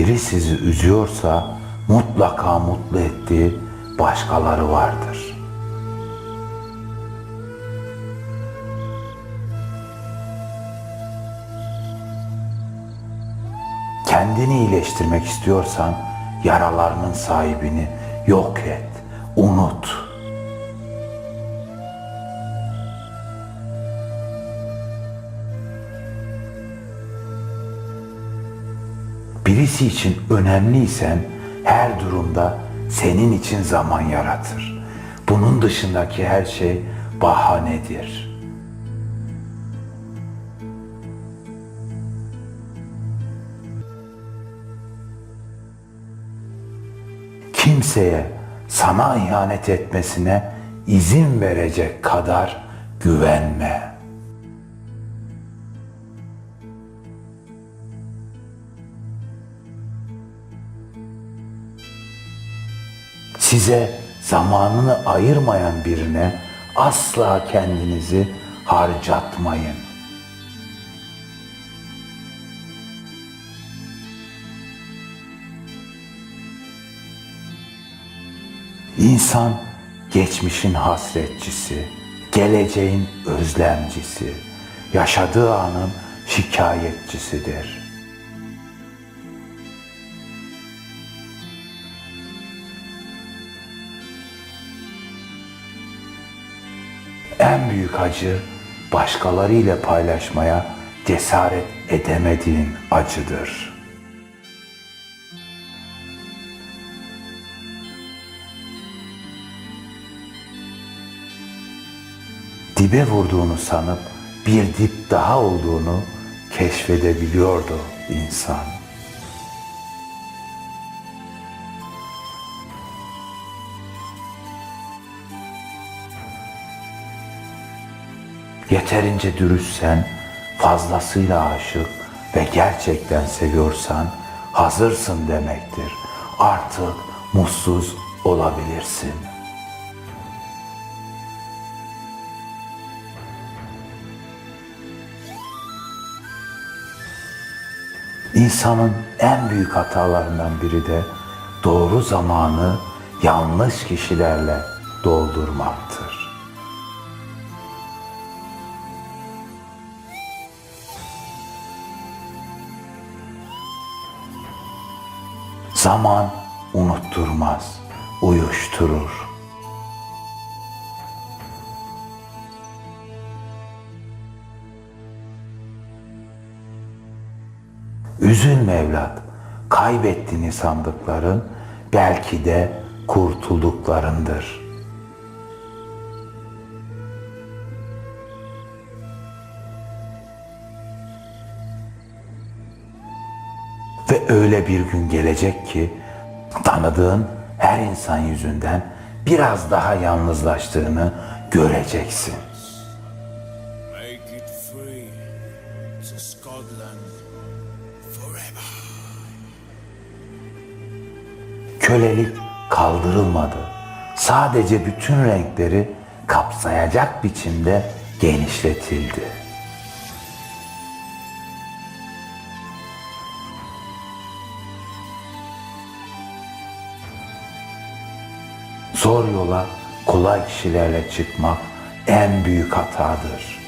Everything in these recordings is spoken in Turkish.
biri sizi üzüyorsa mutlaka mutlu ettiği başkaları vardır. Kendini iyileştirmek istiyorsan yaralarının sahibini yok et, unut. Birisi için önemliysen her durumda senin için zaman yaratır. Bunun dışındaki her şey bahanedir. Kimseye sana ihanet etmesine izin verecek kadar güvenme. Size zamanını ayırmayan birine asla kendinizi harcatmayın. İnsan geçmişin hasretçisi, geleceğin özlemcisi, yaşadığı anın şikayetçisidir. En büyük acı başkalarıyla paylaşmaya cesaret edemediğin acıdır. Dibe vurduğunu sanıp bir dip daha olduğunu keşfedebiliyordu insan. Yeterince dürüstsen, fazlasıyla aşık ve gerçekten seviyorsan hazırsın demektir. Artık mutsuz olabilirsin. İnsanın en büyük hatalarından biri de doğru zamanı yanlış kişilerle doldurmaktır. Zaman unutturmaz, uyuşturur. Üzülme evlat, kaybettiğini sandıkların belki de kurtulduklarındır. Ve öyle bir gün gelecek ki tanıdığın her insan yüzünden biraz daha yalnızlaştığını göreceksin. Kölelik kaldırılmadı. Sadece bütün renkleri kapsayacak biçimde genişletildi. Zor yola kolay kişilerle çıkmak en büyük hatadır.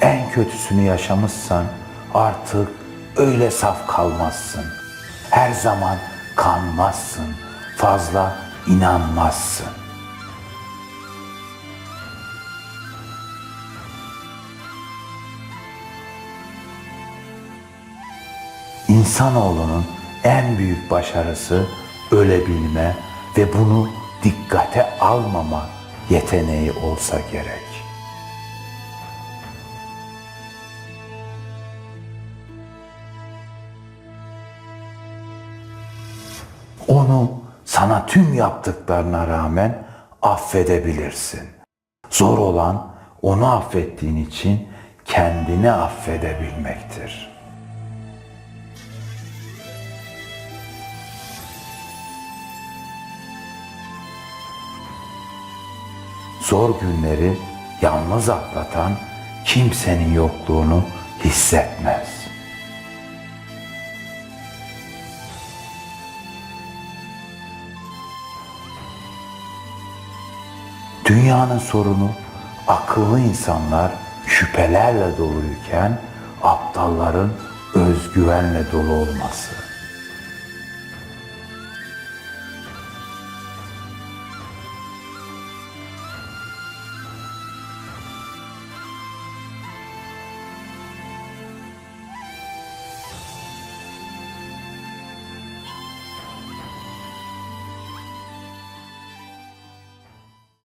En kötüsünü yaşamışsan artık öyle saf kalmazsın. Her zaman kanmazsın. Fazla inanmazsın. İnsanoğlunun en büyük başarısı ölebilme ve bunu dikkate almama yeteneği olsa gerek. Onu sana tüm yaptıklarına rağmen affedebilirsin. Zor olan onu affettiğin için kendini affedebilmektir. Zor günleri yalnız atlatan kimsenin yokluğunu hissetmez. Dünyanın sorunu akıllı insanlar şüphelerle doluyken aptalların özgüvenle dolu olması.